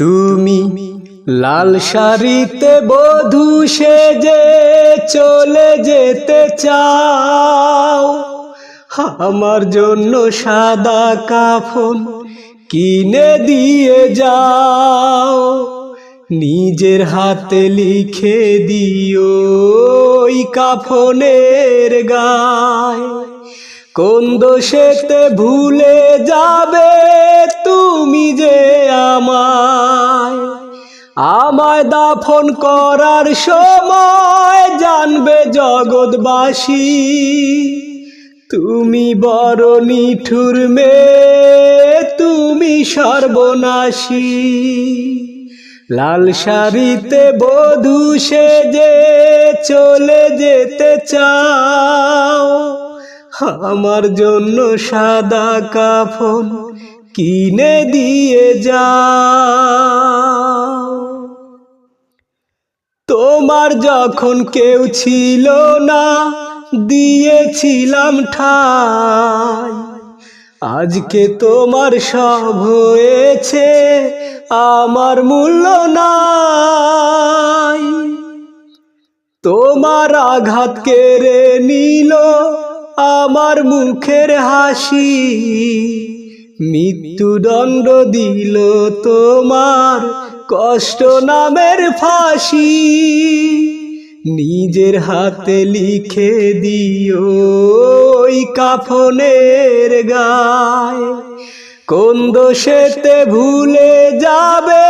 তুমি লাল শাড়িতে বধূ সেজে চলে যেতে চাও। আমার জন্য সাদা কাফন কিনে দিয়ে যাও। নিজের হাতে লিখে দিও ওই কাফনের গায়। কোন দোষেতে ভুলে যাবে আমায় দাফন করার সময় জানবে জগৎবাসী। তুমি বড় নিঠুর মেয়ে, তুমি সর্বনাশী। লাল শাড়িতে বধূ সেজে চলে যেতে চাও। আমার জন্য সাদা কাফন কিনে দিয়ে যাও। তোমার যখন কেউ ছিল না, দিয়েছিলাম ঠাই। আজকে তোমার সব হয়েছে, আমার মূল্য নাই। তোমার আঘাত কেড়ে নিল আমার মুখের হাসি, মৃত্যুদণ্ড দিল তোমার কষ্ট নামের ফাঁসি নিজের হাতে লিখে দিও ওই কাফনের গায়। কোন দোষেতে ভুলে যাবে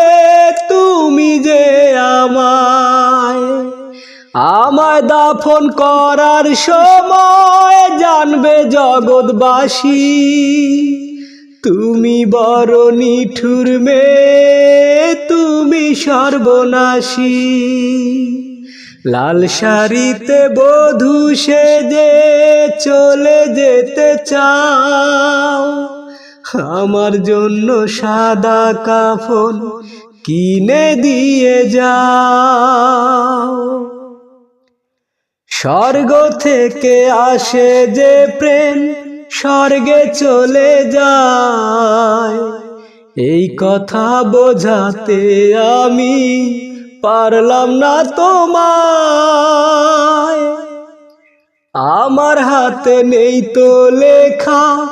তুমি যে আমায়। আমায় দাফন করার সময় জানবে জগৎবাসী। তুমি বড় নিঠুর মেয়ে তুমি সর্বনাশী। লাল শাড়িতে বধূ সেজে চলে যেতে চাও। আমার জন্য সাদা কাফন কিনে দিয়ে যাও। স্বর্গ থেকে আসে যে প্রেম স্বর্গে চলে যায়। এই কথা বোঝাতে আমি পারলাম না তোমায়। আমার হাতে নেই তো লেখা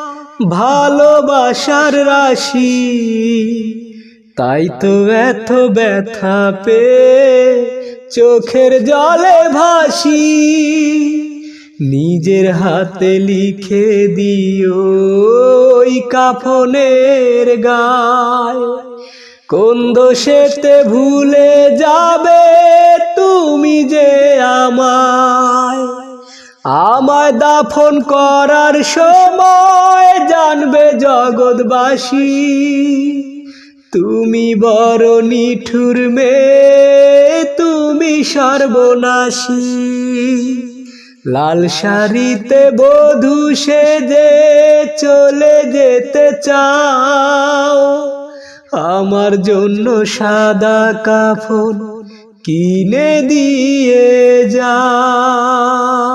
ভালোবাসার রাশি। তাই তো এত ব্যথা পে চোখের জলে ভাসি। নিজের হাতে লিখে দিও ওই কাফনের গায়। কোন দোষেতে ভুলে যাবে তুমি যে আমায়। আমায় দাফন করার সময় জানবে জগৎবাসী। তুমি বড় নিঠুর মেয়ে, তুমি সর্বনাশী। লাল শাড়িতে বধূ সেজে চলে যেতে চাও। আমার জন্য সাদা কাফন কিনে দিয়ে যাও।